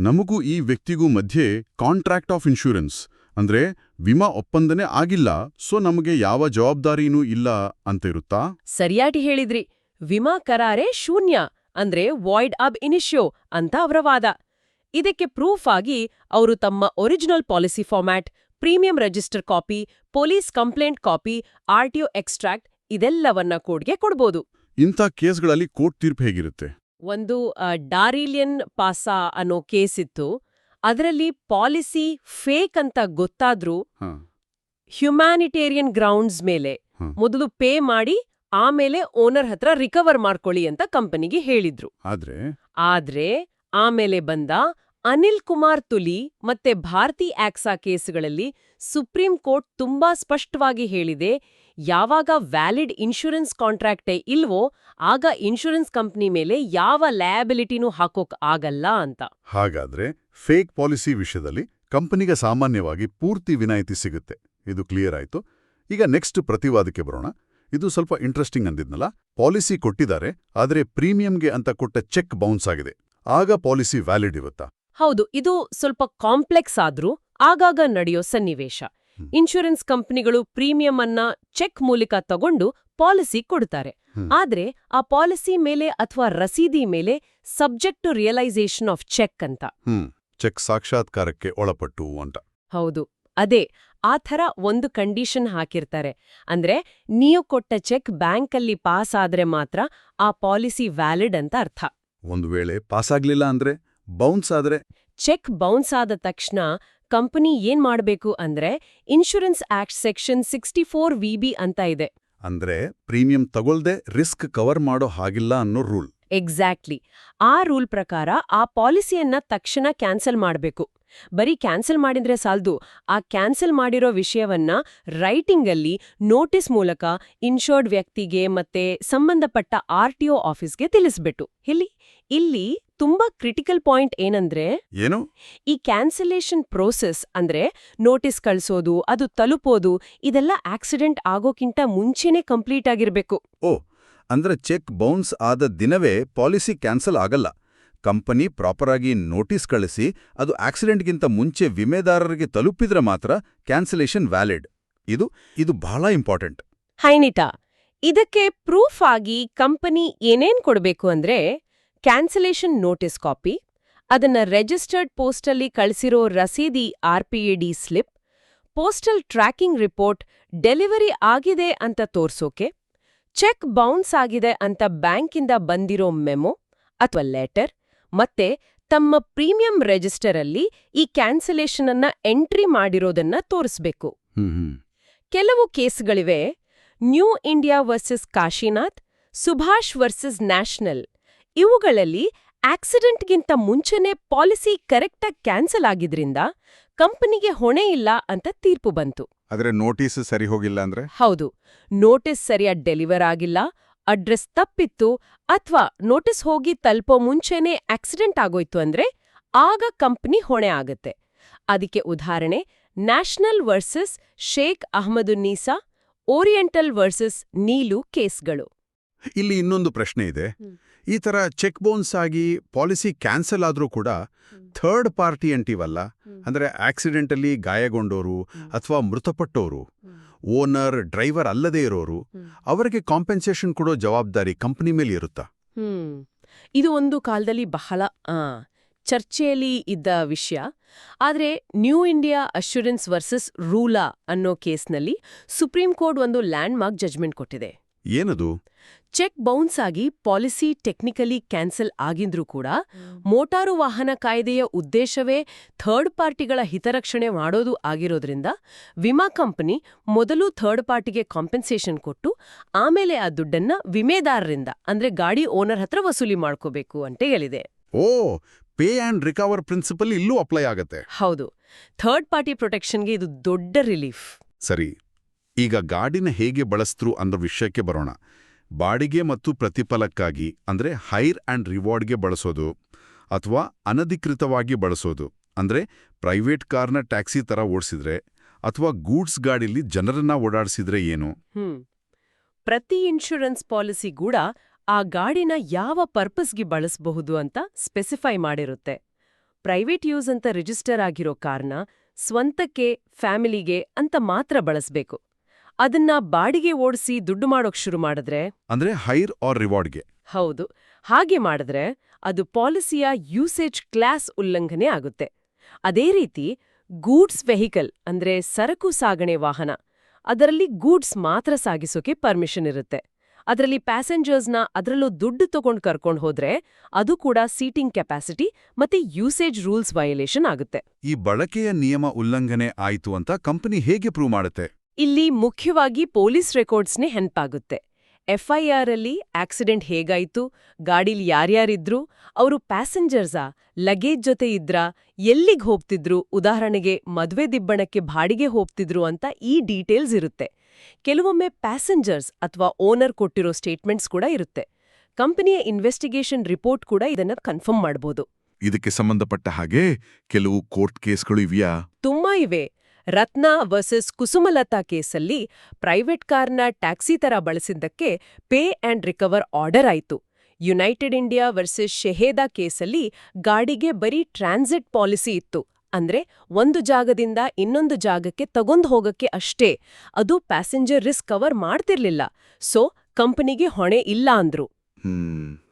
ನಮಗೂ ಈ ವ್ಯಕ್ತಿಗೂ ಮಧ್ಯೆ ಕಾಂಟ್ರಾಕ್ಟ್ ಆಫ್ ಇನ್ಶೂರೆನ್ಸ್ ಅಂದ್ರೆ ವಿಮಾ ಒಪ್ಪಂದನೆ ಆಗಿಲ್ಲ ಸೊ ನಮಗೆ ಯಾವ ಜವಾಬ್ದಾರಿನೂ ಇಲ್ಲ ಅಂತ ಇರುತ್ತಾ ಸರಿಯಾಗಿ ಹೇಳಿದ್ರಿ. ವಿಮಾ ಕರಾರೆ ಶೂನ್ಯ ಅಂದ್ರೆ ವಾಯ್ಡ್ ಅಬ್ ಇನಿಷ್ಯೋ ಅಂತ ಅವರ ವಾದ. ಇದಕ್ಕೆ ಪ್ರೂಫ್ ಆಗಿ ಅವರು ತಮ್ಮ original policy format premium register copy police complaint copy RTO extract ಇದೆಲ್ಲವನ್ನ ಕೋರ್ಟ್ಗೆ ಕೊಡ್ಬೋದು. ಇಂಥ ಕೇಸ್ಗಳಲ್ಲಿ ಕೋರ್ಟ್ ತೀರ್ಪು ಹೇಗಿರುತ್ತೆ? ಒಂದು ಡಾರಿಲಿಯನ್ ಪಾಸಾ ಅನ್ನೋ ಕೇಸ್ ಇತ್ತು ಅದರಲ್ಲಿ ಪಾಲಿಸಿ ಫೇಕ್ ಅಂತ ಗೊತ್ತಾದ್ರೂ ಹ್ಯುಮ್ಯಾನಿಟೇರಿಯನ್ ಗ್ರೌಂಡ್ಸ್ ಮೇಲೆ. ಮೊದಲು ಪೇ ಮಾಡಿ ಆಮೇಲೆ ಓನರ್ ಹತ್ರ ರಿಕವರ್ ಮಾಡ್ಕೊಳ್ಳಿ ಅಂತ ಕಂಪನಿಗೆ ಹೇಳಿದ್ರು. ಆದ್ರೆ? ಆದ್ರೆ ಆಮೇಲೆ ಬಂದ ಅನಿಲ್ ಕುಮಾರ್ ತುಲಿ ಮತ್ತೆ ಭಾರತಿ ಆಕ್ಸಾ ಕೇಸ್ಗಳಲ್ಲಿ ಸುಪ್ರೀಂ ಕೋರ್ಟ್ ತುಂಬಾ ಸ್ಪಷ್ಟವಾಗಿ ಹೇಳಿದೆ ಯಾವಾಗ ವ್ಯಾಲಿಡ್ ಇನ್ಶೂರೆನ್ಸ್ ಕಾಂಟ್ರಾಕ್ಟೇ ಇಲ್ವೋ ಆಗ ಇನ್ಶೂರೆನ್ಸ್ ಕಂಪ್ನಿ ಮೇಲೆ ಯಾವ ಲಯಬಿಲಿಟಿನೂ ಹಾಕೋಕ್ ಆಗಲ್ಲ ಅಂತ. ಹಾಗಾದ್ರೆ ಫೇಕ್ ಪಾಲಿಸಿ ವಿಷಯದಲ್ಲಿ ಕಂಪನಿಗೆ ಸಾಮಾನ್ಯವಾಗಿ ಪೂರ್ತಿ ವಿನಾಯಿತಿ ಸಿಗುತ್ತೆ. ಇದು ಕ್ಲಿಯರ್ ಆಯ್ತು. ಈಗ ನೆಕ್ಸ್ಟ್ ಪ್ರತಿವಾದಕ್ಕೆ ಬರೋಣ. ಇದು ಸ್ವಲ್ಪ ಇಂಟ್ರೆಸ್ಟಿಂಗ್ ಅಂದಿದ್ನಲ್ಲ. ಪಾಲಿಸಿ ಕೊಟ್ಟಿದ್ದಾರೆ ಆದರೆ ಪ್ರೀಮಿಯಂಗೆ ಅಂತ ಕೊಟ್ಟ ಚೆಕ್ ಬೌನ್ಸ್ ಆಗಿದೆ. ಆಗ ಪಾಲಿಸಿ ವ್ಯಾಲಿಡ್ ಇರುತ್ತಾ? ಹೌದು ಇದು ಸ್ವಲ್ಪ ಕಾಂಪ್ಲೆಕ್ಸ್ ಆದ್ರೂ ಆಗಾಗ ನಡೆಯೋ ಸನ್ನಿವೇಶ. ಇನ್ಶೂರೆನ್ಸ್ ಕಂಪನಿಗಳು ಪ್ರೀಮಿಯಂ ಅನ್ನ ಚೆಕ್ ಮೂಲಕ ತಗೊಂಡು ಪಾಲಿಸಿ ಕೊಡ್ತಾರೆ. ಆದ್ರೆ ಆ ಪಾಲಿಸಿ ಮೇಲೆ ಅಥವಾ ರಸೀದಿ ಮೇಲೆ subject to realisation of cheque ಅಂತ. ಚೆಕ್ ಸಾಕ್ಷಾತ್ಕಾರಕ್ಕೆ ಒಳಪಟ್ಟು ಅಂತ. ಹೌದು. ಅದೇ ಆ ಥರ ಒಂದು ಕಂಡೀಷನ್ ಹಾಕಿರ್ತಾರೆ. ಅಂದ್ರೆ ನೀವು ಕೊಟ್ಟ ಚೆಕ್ ಬ್ಯಾಂಕಲ್ಲಿ ಪಾಸ್ ಆದ್ರೆ ಮಾತ್ರ ಆ ಪಾಲಿಸಿ ವ್ಯಾಲಿಡ್ ಅಂತ ಅರ್ಥ. ಒಂದು ವೇಳೆ ಪಾಸ್ ಆಗ್ಲಿಲ್ಲ ಅಂದ್ರೆ ಬೌನ್ಸ್ ಆದ್ರೆ? ಚೆಕ್ ಬೌನ್ಸ್ ಆದ ತಕ್ಷಣ ಕಂಪನಿ ಏನ್ ಮಾಡಬೇಕು ಅಂದ್ರೆ insurance act section sixty four VB ಅಂತ ಇದೆ. ಅಂದ್ರೆ ಪ್ರೀಮಿಯಂ ತಗೊಳ್ದೆ ರಿಸ್ಕ್ ಕವರ್ ಮಾಡೋ ಹಾಗಿಲ್ಲ ಅನ್ನೋ ರೂಲ್. ಎಕ್ಸಾಕ್ಟ್ಲಿ. ಆ ರೂಲ್ ಪ್ರಕಾರ ಆ ಪಾಲಿಸಿಯನ್ನ ತಕ್ಷಣ ಕ್ಯಾನ್ಸಲ್ ಮಾಡಬೇಕು. ಬರೀ ಕ್ಯಾನ್ಸಲ್ ಮಾಡಿದ್ರೆ ಸಾಲ್ದು. ಆ ಕ್ಯಾನ್ಸಲ್ ಮಾಡಿರೋ ವಿಷಯವನ್ನ ರೈಟಿಂಗಲ್ಲಿ ನೋಟಿಸ್ ಮೂಲಕ ಇನ್ಶೋರ್ಡ್ ವ್ಯಕ್ತಿಗೆ ಮತ್ತೆ ಸಂಬಂಧಪಟ್ಟ ಆರ್ ಟಿ ಆಫೀಸ್ಗೆ ತಿಳಿಸ್ಬಿಟ್ಟು. ಇಲ್ಲಿ ಇಲ್ಲಿ ತುಂಬಾ ಕ್ರಿಟಿಕಲ್ ಪಾಯಿಂಟ್ ಏನಂದ್ರೆ ಏನು? ಈ ಕ್ಯಾನ್ಸಲೇಷನ್ ಪ್ರೋಸೆಸ್ ಅಂದ್ರೆ ನೋಟಿಸ್ ಕಳ್ಸೋದು ಅದು ತಲುಪೋದು ಇದೆಲ್ಲ ಆಕ್ಸಿಡೆಂಟ್ ಆಗೋಕ್ಕಿಂತ ಮುಂಚೆನೇ ಕಂಪ್ಲೀಟ್ ಆಗಿರ್ಬೇಕು. ಓ ಅಂದ್ರೆ ಚೆಕ್ ಬೌನ್ಸ್ ಆದ ದಿನವೇ ಪಾಲಿಸಿ ಕ್ಯಾನ್ಸಲ್ ಆಗಲ್ಲ. ಕಂಪನಿ ಪ್ರಾಪರ್ ಆಗಿ ನೋಟಿಸ್ ಕಳಿಸಿ, ಅದು ಆಕ್ಸಿಡೆಂಟ್ಗಿಂತ ಮುಂಚೆ ವಿಮೆದಾರರಿಗೆ ತಲುಪಿದ್ರೆ ಮಾತ್ರ ಕ್ಯಾನ್ಸಲೇಷನ್ ವ್ಯಾಲಿಡ್. ಇದು ಇದು ಬಹಳ ಇಂಪಾರ್ಟೆಂಟ್. ಹೈನಿಟಾ ಇದಕ್ಕೆ ಪ್ರೂಫ್ ಆಗಿ ಕಂಪನಿ ಏನೇನ್ ಕೊಡಬೇಕು ಅಂದ್ರೆ, ಕ್ಯಾನ್ಸಲೇಷನ್ ನೋಟಿಸ್ ಕಾಪಿ, ಅದನ್ನ ರೆಜಿಸ್ಟರ್ಡ್ ಪೋಸ್ಟಲ್ಲಿ ಕಳಿಸಿರೋ ರಸೀದಿ RPAD slip, postal tracking report delivery ಆಗಿದೆ ಅಂತ ತೋರ್ಸೋಕೆ, ಚೆಕ್ ಬೌನ್ಸ್ ಆಗಿದೆ ಅಂತ ಬ್ಯಾಂಕಿಂದ ಬಂದಿರೋ ಮೆಮೊ ಅಥವಾ ಲೆಟರ್ ಮತ್ತೆ ತಮ್ಮ ಪ್ರೀಮಿಯಂ ರಿಜಿಸ್ಟರಲ್ಲಿ ಈ ಕ್ಯಾನ್ಸಲೇಷನ್ ಅನ್ನ ಎಂಟ್ರಿ ಮಾಡಿರೋದನ್ನ ತೋರಿಸ್ಬೇಕು. ಕೆಲವು ಕೇಸ್ಗಳಿವೆ. New India versus Kashinath Subhash versus national. ಇವುಗಳಲ್ಲಿ ಆಕ್ಸಿಡೆಂಟ್ಗಿಂತ ಮುಂಚೆನೇ ಪಾಲಿಸಿ ಕರೆಕ್ಟಾಗಿ ಕ್ಯಾನ್ಸಲ್ ಆಗಿದ್ರಿಂದ ಕಂಪನಿಗೆ ಹೊಣೆ ಇಲ್ಲ ಅಂತ ತೀರ್ಪು ಬಂತು. ಆದ್ರೆ ನೋಟಿಸ್ ಸರಿ ಹೋಗಿಲ್ಲ ಅಂದ್ರೆ? ಹೌದು. ನೋಟಿಸ್ ಸರಿಯಾಗಿ ಡೆಲಿವರ್ ಆಗಿಲ್ಲ. ಅಡ್ರೆಸ್ ತಪ್ಪಿತ್ತು ಅಥವಾ ನೋಟಿಸ್ ಹೋಗಿ ತಲುಪೋ ಮುಂಚೆನೇ ಆಕ್ಸಿಡೆಂಟ್ ಆಗೋಯ್ತು ಅಂದ್ರೆ ಆಗ ಕಂಪನಿ ಹೊಣೆ ಆಗತ್ತೆ. ಅದಕ್ಕೆ ಉದಾಹರಣೆ national versus Sheikh Ahmadunnisa oriental versus Neelu ಕೇಸ್ಗಳು. ಇಲ್ಲಿ ಇನ್ನೊಂದು ಪ್ರಶ್ನೆ ಇದೆ. ಈ ತರ ಚೆಕ್ ಬೌನ್ಸ್ ಆಗಿ ಪಾಲಿಸಿ ಕ್ಯಾನ್ಸಲ್ ಆದ್ರೂ ಕೂಡ ಥರ್ಡ್ ಪಾರ್ಟಿ ಅಂಟಿವಲ್ಲ ಅಂದ್ರೆ ಆಕ್ಸಿಡೆಂಟಲ್ಲಿ ಗಾಯಗೊಂಡೋರು ಅಥವಾ ಮೃತಪಟ್ಟೋರು. ಓನರ್ ಡ್ರೈವರ್ ಅಲ್ಲದೇ ಇರೋರು ಅವರಿಗೆ ಕಾಂಪೆನ್ಸೇಷನ್ ಕೊಡೋ ಜವಾಬ್ದಾರಿ ಕಂಪನಿ ಮೇಲೆ ಇರುತ್ತಾ? ಹ್ಮ್. ಇದು ಒಂದು ಕಾಲದಲ್ಲಿ ಬಹಳ ಚರ್ಚೆಯಲ್ಲಿ ಇದ್ದ ವಿಷಯ. ಆದ್ರೆ new India assurance versus Rula ಅನ್ನೋ ಕೇಸ್ನಲ್ಲಿ ಸುಪ್ರೀಂ ಕೋರ್ಟ್ ಒಂದು ಲ್ಯಾಂಡ್ ಮಾರ್ಕ್ ಜಜ್ಮೆಂಟ್ ಕೊಟ್ಟಿದೆ. ಏನದು? ಚೆಕ್ ಬೌನ್ಸ್ ಆಗಿ ಪಾಲಿಸಿ ಟೆಕ್ನಿಕಲಿ ಕ್ಯಾನ್ಸಲ್ ಆಗಿದ್ರೂ ಕೂಡ ಮೋಟಾರು ವಾಹನ ಕಾಯ್ದೆಯ ಉದ್ದೇಶವೇ ಥರ್ಡ್ ಪಾರ್ಟಿಗಳ ಹಿತರಕ್ಷಣೆ ಮಾಡೋದು ಆಗಿರೋದ್ರಿಂದ ವಿಮಾ ಕಂಪನಿ ಮೊದಲು ಥರ್ಡ್ ಪಾರ್ಟಿಗೆ ಕಾಂಪೆನ್ಸೇಷನ್ ಕೊಟ್ಟು ಆಮೇಲೆ ಆ ದುಡ್ಡನ್ನ ವಿಮೆದಾರರಿಂದ ಅಂದ್ರೆ ಗಾಡಿ ಓನರ್ ಹತ್ರ ವಸೂಲಿ ಮಾಡ್ಕೋಬೇಕು ಅಂತ ಹೇಳಿದೆ. ಓ ಪೇ ಆ್ಯಂಡ್ ರಿಕವರ್ ಪ್ರಿನ್ಸಿಪಲ್ ಇಲ್ಲೂ ಅಪ್ಲೈ ಆಗತ್ತೆ. ಹೌದು. ಥರ್ಡ್ ಪಾರ್ಟಿ ಪ್ರೊಟೆಕ್ಷನ್ಗೆ ಇದು ದೊಡ್ಡ ರಿಲೀಫ್. ಸರಿ. ಈಗ ಗಾಡಿನ ಹೇಗೆ ಬಳಸ್ತರು ಅನ್ನೋ ವಿಷಯಕ್ಕೆ ಬರೋಣ. ಬಾಡಿಗೆ ಮತ್ತು ಪ್ರತಿಫಲಕ್ಕಾಗಿ, ಅಂದ್ರೆ ಹೈರ್ ಆ್ಯಂಡ್ ರಿವಾರ್ಡ್ಗೆ ಬಳಸೋದು, ಅಥವಾ ಅನಧಿಕೃತವಾಗಿ ಬಳಸೋದು, ಅಂದ್ರೆ ಪ್ರೈವೇಟ್ ಕಾರ್ನ ಟ್ಯಾಕ್ಸಿ ಥರ ಓಡಿಸಿದ್ರೆ, ಅಥವಾ ಗೂಡ್ಸ್ ಗಾಡಿಲಿ ಜನರನ್ನ ಓಡಾಡಿಸಿದ್ರೆ ಏನು? ಪ್ರತಿ ಇನ್ಶೂರೆನ್ಸ್ ಪಾಲಿಸಿ ಕೂಡ ಆ ಗಾಡಿನ ಯಾವ ಪರ್ಪಸ್ಗೆ ಬಳಸಬಹುದು ಅಂತ ಸ್ಪೆಸಿಫೈ ಮಾಡಿರುತ್ತೆ. ಪ್ರೈವೇಟ್ ಯೂಸ್ ಅಂತ ರಿಜಿಸ್ಟರ್ ಆಗಿರೋ ಕಾರ್ನ ಸ್ವಂತಕ್ಕೆ, ಫ್ಯಾಮಿಲಿಗೆ ಅಂತ ಮಾತ್ರ ಬಳಸ್ಬೇಕು. ಅದನ್ನ ಬಾಡಿಗೆ ಓಡಿಸಿ ದುಡ್ಡು ಮಾಡೋಕ್ ಶುರು ಮಾಡಿದ್ರೆ? ಅಂದ್ರೆ ಹೈರ್ ಆರ್ ರಿವಾರ್ಡ್ಗೆ. ಹೌದು. ಹಾಗೆ ಮಾಡಿದ್ರೆ ಅದು ಪಾಲಿಸಿಯ ಯೂಸೇಜ್ ಕ್ಲಾಸ್ ಉಲ್ಲಂಘನೆ ಆಗುತ್ತೆ. ಅದೇ ರೀತಿ ಗೂಡ್ಸ್ ವೆಹಿಕಲ್ ಅಂದ್ರೆ ಸರಕು ಸಾಗಣೆ ವಾಹನ ಅದರಲ್ಲಿ ಗೂಡ್ಸ್ ಮಾತ್ರ ಸಾಗಿಸೋಕೆ ಪರ್ಮಿಷನ್ ಇರುತ್ತೆ. ಅದರಲ್ಲಿ ಪ್ಯಾಸೆಂಜರ್ಸ್ನ ಅದರಲ್ಲೂ ದುಡ್ಡು ತಗೊಂಡು ಕರ್ಕೊಂಡು ಹೋದ್ರೆ ಅದು ಕೂಡ ಸೀಟಿಂಗ್ ಕೆಪಾಸಿಟಿ ಮತ್ತೆ ಯೂಸೇಜ್ ರೂಲ್ಸ್ ವಯೋಲೇಷನ್ ಆಗುತ್ತೆ. ಈ ಬಳಕೆಯ ನಿಯಮ ಉಲ್ಲಂಘನೆ ಆಯಿತು ಅಂತ ಕಂಪನಿ ಹೇಗೆ ಪ್ರೂವ್ ಮಾಡುತ್ತೆ? ಇಲ್ಲಿ ಮುಖ್ಯವಾಗಿ ಪೊಲೀಸ್ ರೆಕಾರ್ಡ್ಸ್ನೇ ಹೆನ್ಪಾಗುತ್ತೆ. ಎಫ್ಐಆರ್ ಅಲ್ಲಿ ಆಕ್ಸಿಡೆಂಟ್ ಹೇಗಾಯ್ತು ಗಾಡಿಲಿ ಯಾರ್ಯಾರಿದ್ರು ಅವರು ಪ್ಯಾಸೆಂಜರ್ಸಾ ಲಗೇಜ್ ಜೊತೆ ಇದ್ರಾ ಎಲ್ಲಿಗೆ ಹೋಗ್ತಿದ್ರು ಉದಾಹರಣೆಗೆ ಮದುವೆ ದಿಬ್ಬಣಕ್ಕೆ ಬಾಡಿಗೆ ಹೋಗ್ತಿದ್ರು ಅಂತ ಈ ಡೀಟೇಲ್ಸ್ ಇರುತ್ತೆ. ಕೆಲವೊಮ್ಮೆ ಪ್ಯಾಸೆಂಜರ್ಸ್ ಅಥವಾ ಓನರ್ ಕೊಟ್ಟಿರೋ ಸ್ಟೇಟ್ಮೆಂಟ್ಸ್ ಕೂಡ ಇರುತ್ತೆ. ಕಂಪನಿಯ ಇನ್ವೆಸ್ಟಿಗೇಷನ್ ರಿಪೋರ್ಟ್ ಕೂಡ ಇದನ್ನ ಕನ್ಫರ್ಮ್ ಮಾಡಬಹುದು ಇದಕ್ಕೆ ಸಂಬಂಧಪಟ್ಟ ಹಾಗೆ ಕೆಲವು ಕೋರ್ಟ್ ಕೇಸ್ಗಳು ಇವೆಯಾ? ತುಂಬಾ ಇವೆ. ರತ್ನ ವರ್ಸಸ್ ಕುಸುಮಲತಾ ಕೇಸಲ್ಲಿ ಪ್ರೈವೇಟ್ ಕಾರ್ನ ಟ್ಯಾಕ್ಸಿ ತರ ಬಳಸಿದ್ದಕ್ಕೆ ಪೇ ಆ್ಯಂಡ್ ರಿಕವರ್ ಆರ್ಡರ್ ಆಯಿತು. ಯುನೈಟೆಡ್ ಇಂಡಿಯಾ ವರ್ಸಸ್ ಶೆಹೇದಾ ಕೇಸಲ್ಲಿ ಗಾಡಿಗೆ ಬರೀ ಟ್ರಾನ್ಸಿಟ್ ಪಾಲಿಸಿ ಇತ್ತು. ಅಂದ್ರೆ ಒಂದು ಜಾಗದಿಂದ ಇನ್ನೊಂದು ಜಾಗಕ್ಕೆ ತಗೊಂಡು ಹೋಗಕ್ಕೆ ಅಷ್ಟೇ. ಅದು ಪ್ಯಾಸೆಂಜರ್ ರಿಸ್ಕ್ ಕವರ್ ಮಾಡ್ತಿರ್ಲಿಲ್ಲ. ಸೊ ಕಂಪನಿಗೆ ಹೊಣೆ ಇಲ್ಲ ಅಂದ್ರು.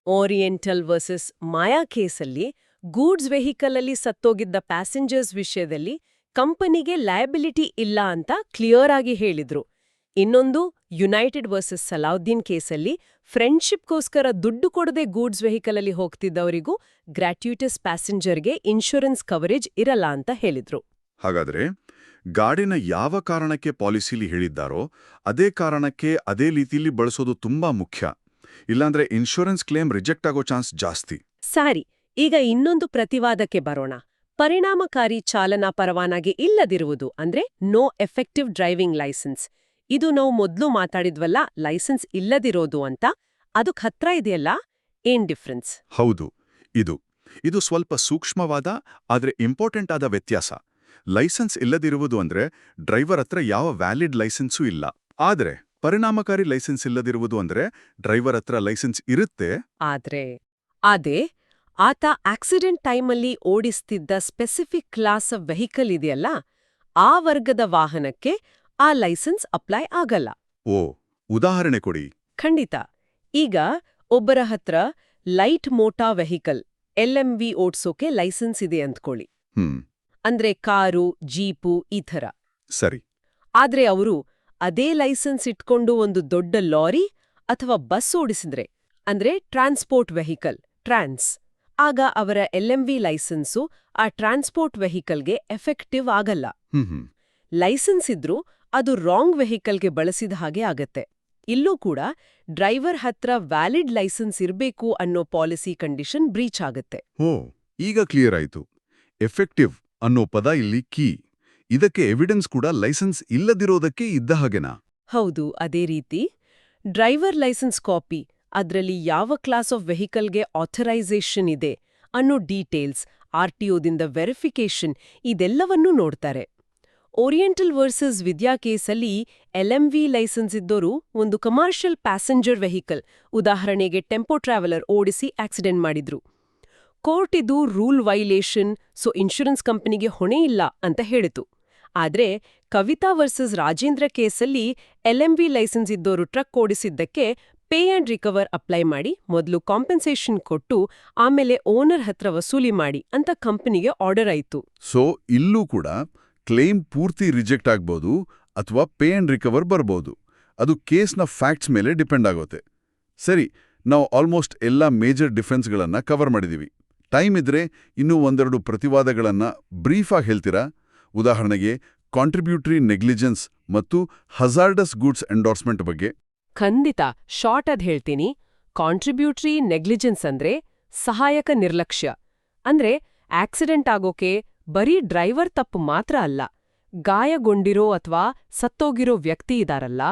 ಓರಿಯೆಂಟಲ್ ವರ್ಸಸ್ ಮಾಯಾ ಕೇಸಲ್ಲಿ ಗೂಡ್ಸ್ ವೆಹಿಕಲ್ ಅಲ್ಲಿ ಸತ್ತೋಗಿದ್ದ ಪ್ಯಾಸೆಂಜರ್ಸ್ ವಿಷಯದಲ್ಲಿ ಕಂಪನಿಗೆ ಲಯಬಿಲಿಟಿ ಇಲ್ಲ ಅಂತ ಕ್ಲಿಯರ್ ಆಗಿ ಹೇಳಿದ್ರು. ಇನ್ನೊಂದು ಯುನೈಟೆಡ್ ವರ್ಸಸ್ ಸಲಾವುದ್ದೀನ್ ಕೇಸಲ್ಲಿ ಫ್ರೆಂಡ್ಶಿಪ್ಗೋಸ್ಕರ ದುಡ್ಡು ಕೊಡದೆ ಗೂಡ್ಸ್ ವೆಹಿಕಲ್ ಅಲ್ಲಿ ಹೋಗ್ತಿದ್ದವರಿಗೂ ಗ್ರಾಟ್ಯೂಟಸ್ ಪ್ಯಾಸೆಂಜರ್ಗೆ ಇನ್ಶೂರೆನ್ಸ್ ಕವರೇಜ್ ಇರಲ್ಲ ಅಂತ ಹೇಳಿದ್ರು. ಹಾಗಾದ್ರೆ ಗಾಡಿನ ಯಾವ ಕಾರಣಕ್ಕೆ ಪಾಲಿಸಿಲಿ ಹೇಳಿದ್ದಾರೋ ಅದೇ ಕಾರಣಕ್ಕೆ ಅದೇ ರೀತಿಲಿ ಬಳಸೋದು ತುಂಬಾ ಮುಖ್ಯ. ಇಲ್ಲಾಂದ್ರೆ ಇನ್ಶೂರೆನ್ಸ್ ಕ್ಲೇಮ್ ರಿಜೆಕ್ಟ್ ಆಗೋ ಚಾನ್ಸ್ ಜಾಸ್ತಿ. ಸಾರಿ ಈಗ ಇನ್ನೊಂದು ಪ್ರತಿವಾದಕ್ಕೆ ಬರೋಣ. ಪರಿಣಾಮಕಾರಿ ಚಾಲನಾ ಪರವಾನಗಿ ಇಲ್ಲದಿರುವುದು ಅಂದ್ರೆ ನೋ ಎಫೆಕ್ಟಿವ್ ಡ್ರೈವಿಂಗ್ ಲೈಸೆನ್ಸ್ ಇದು ನಾವು ಮೊದ್ಲು ಮಾತಾಡಿದ್ವಲ್ಲ ಲೈಸೆನ್ಸ್ ಇಲ್ಲದಿರೋದು ಅಂತ. ಅದಕ್ ಹತ್ರ ಇದೆಯಲ್ಲ ಏನ್ ಡಿಫ್ರೆನ್ಸ್ ಹೌದು ಇದು. ಇದು ಸ್ವಲ್ಪ ಸೂಕ್ಷ್ಮವಾದ ಆದ್ರೆ ಇಂಪಾರ್ಟೆಂಟ್ ಆದ ವ್ಯತ್ಯಾಸ. ಲೈಸೆನ್ಸ್ ಇಲ್ಲದಿರುವುದು ಅಂದ್ರೆ ಡ್ರೈವರ್ ಹತ್ರ ಯಾವ ವ್ಯಾಲಿಡ್ ಲೈಸೆನ್ಸೂ ಇಲ್ಲ. ಆದ್ರೆ ಪರಿಣಾಮಕಾರಿ ಲೈಸೆನ್ಸ್ ಇಲ್ಲದಿರುವುದು ಅಂದ್ರೆ ಡ್ರೈವರ್ ಹತ್ರ ಲೈಸೆನ್ಸ್ ಇರುತ್ತೆ. ಆದ್ರೆ ಅದೇ ಆತ ಆಕ್ಸಿಡೆಂಟ್ ಟೈಮಲ್ಲಿ ಓಡಿಸ್ತಿದ್ದ ಸ್ಪೆಸಿಫಿಕ್ ಕ್ಲಾಸ್ ಆಫ್ ವೆಹಿಕಲ್ ಇದೆಯಲ್ಲ ಆ ವರ್ಗದ ವಾಹನಕ್ಕೆ ಆ ಲೈಸೆನ್ಸ್ ಅಪ್ಲೈ ಆಗಲ್ಲ. ಓ ಉದಾಹರಣೆ ಕೊಡಿ. ಖಂಡಿತ. ಈಗ ಒಬ್ಬರ ಹತ್ರ ಲೈಟ್ ಮೋಟಾ ವೆಹಿಕಲ್ ಎಲ್ಎಂವಿ ಓಡ್ಸೋಕೆ ಲೈಸೆನ್ಸ್ ಇದೆ ಅಂದ್ಕೊಳ್ಳಿ. ಅಂದ್ರೆ ಕಾರು ಜೀಪು ಈ ಥರ. ಸರಿ. ಆದ್ರೆ ಅವರು ಅದೇ ಲೈಸೆನ್ಸ್ ಇಟ್ಕೊಂಡು ಒಂದು ದೊಡ್ಡ ಲಾರಿ ಅಥವಾ ಬಸ್ ಓಡಿಸಿದ್ರೆ ಅಂದ್ರೆ ಟ್ರಾನ್ಸ್ಪೋರ್ಟ್ ವೆಹಿಕಲ್ ಟ್ರಾನ್ಸ್. ಆಗ ಅವರ ಎಲ್ಎಂವಿ ಲೈಸೆನ್ಸು ಆ ಟ್ರಾನ್ಸ್ಪೋರ್ಟ್ ವೆಹಿಕಲ್ಗೆ ಎಫೆಕ್ಟಿವ್ ಆಗಲ್ಲ. ಲೈಸೆನ್ಸ್ ಇದ್ರೂ ಅದು ರಾಂಗ್ ವೆಹಿಕಲ್ಗೆ ಬಳಸಿದ ಹಾಗೆ ಆಗತ್ತೆ. ಇಲ್ಲೂ ಕೂಡ ಡ್ರೈವರ್ ಹತ್ರ ವ್ಯಾಲಿಡ್ ಲೈಸೆನ್ಸ್ ಇರಬೇಕು ಅನ್ನೋ ಪಾಲಿಸಿ ಕಂಡೀಷನ್ ಬ್ರೀಚ್ ಆಗತ್ತೆ. ಓ ಈಗ ಕ್ಲಿಯರ್ ಆಯ್ತು. ಎಫೆಕ್ಟಿವ್ ಅನ್ನೋ ಪದ ಇಲ್ಲಿ ಕೀ. ಇದಕ್ಕೆ ಎವಿಡೆನ್ಸ್ ಕೂಡ ಲೈಸೆನ್ಸ್ ಇಲ್ಲದಿರೋದಕ್ಕೆ ಇದ್ದ ಹಾಗೆನಾ? ಹೌದು ಅದೇ ರೀತಿ. ಡ್ರೈವರ್ ಲೈಸೆನ್ಸ್ ಕಾಪಿ ಅದ್ರಲ್ಲಿ ಯಾವ ಕ್ಲಾಸ್ ಆಫ್ ವೆಹಿಕಲ್ಗೆ ಆಥರೈಸೇಷನ್ ಇದೆ ಅನ್ನೋ ಡೀಟೇಲ್ಸ್, ಆರ್ ಟಿ ಒದಿಂದ ವೆರಿಫಿಕೇಷನ್ ಇದೆಲ್ಲವನ್ನೂ ನೋಡ್ತಾರೆ. ಓರಿಯೆಂಟಲ್ ವರ್ಸಸ್ ವಿದ್ಯಾ ಕೇಸಲ್ಲಿ ಎಲ್ಎಂವಿ ಲೈಸೆನ್ಸ್ ಇದ್ದೋರು ಒಂದು ಕಮರ್ಷಿಯಲ್ ಪ್ಯಾಸೆಂಜರ್ ವೆಹಿಕಲ್, ಉದಾಹರಣೆಗೆ ಟೆಂಪೋ ಟ್ರಾವೆಲರ್ ಓಡಿಸಿ ಆಕ್ಸಿಡೆಂಟ್ ಮಾಡಿದ್ರು. ಕೋರ್ಟ್ ಇದು ರೂಲ್ ವೈಲೇಷನ್, ಸೊ ಇನ್ಶೂರೆನ್ಸ್ ಕಂಪನಿಗೆ ಹೊಣೆ ಇಲ್ಲ ಅಂತ ಹೇಳಿತು. ಆದ್ರೆ ಕವಿತಾ ವರ್ಸಸ್ ರಾಜೇಂದ್ರ ಕೇಸಲ್ಲಿ ಎಲ್ಎಂವಿ ಲೈಸೆನ್ಸ್ ಇದ್ದೋರು ಟ್ರಕ್ ಓಡಿಸಿದ್ದಕ್ಕೆ ಪೇ ಆ್ಯಂಡ್ ರಿಕವರ್ ಅಪ್ಲೈ ಮಾಡಿ, ಮೊದಲು ಕಾಂಪೆನ್ಸೇಷನ್ ಕೊಟ್ಟು, ಆಮೇಲೆ ಓನರ್ ಹತ್ರ ವಸೂಲಿ ಮಾಡಿ ಅಂತ ಕಂಪನಿಗೆ ಆರ್ಡರ್ ಆಯಿತು. ಸೊ, ಇಲ್ಲೂ ಕೂಡ ಕ್ಲೇಮ್ ಪೂರ್ತಿ ರಿಜೆಕ್ಟ್ ಆಗ್ಬೋದು ಅಥವಾ ಪೇ ಆ್ಯಂಡ್ ರಿಕವರ್ ಬರ್ಬೋದು. ಅದು ಕೇಸ್ನ ಫ್ಯಾಕ್ಟ್ಸ್ ಮೇಲೆ ಡಿಪೆಂಡ್ ಆಗುತ್ತೆ ಸರಿ, ನಾವು ಆಲ್ಮೋಸ್ಟ್ ಎಲ್ಲ ಮೇಜರ್ ಡಿಫೆನ್ಸ್ಗಳನ್ನು ಕವರ್ ಮಾಡಿದೀವಿ. ಟೈಮ್ ಇದ್ರೆ ಇನ್ನೂ ಒಂದೆರಡು ಪ್ರತಿವಾದಗಳನ್ನ ಬ್ರೀಫಾಗಿ ಹೇಳ್ತೀರಾ? ಉದಾಹರಣೆಗೆ, ಕಾಂಟ್ರಿಬ್ಯೂಟರಿ ನೆಗ್ಲಿಜೆನ್ಸ್ ಮತ್ತು ಹಜಾರ್ಡಸ್ ಗೂಡ್ಸ್ ಎಂಡೋರ್ಸ್ಮೆಂಟ್ ಬಗ್ಗೆ. ಖಂಡಿತ ಶಾರ್ಟ್ ಅದ್ ಹೇಳ್ತೀನಿ. ಕಾಂಟ್ರಿಬ್ಯೂಟರಿ ನೆಗ್ಲಿಜೆನ್ಸ್ ಅಂದ್ರೆ ಸಹಾಯಕ ನಿರ್ಲಕ್ಷ್ಯ. ಅಂದ್ರೆ ಆಕ್ಸಿಡೆಂಟ್ ಆಗೋಕೆ ಬರೀ ಡ್ರೈವರ್ ತಪ್ಪು ಮಾತ್ರ ಅಲ್ಲ ಗಾಯಗೊಂಡಿರೋ ಅಥವಾ ಸತ್ತೋಗಿರೋ ವ್ಯಕ್ತಿ ಇದಾರಲ್ಲ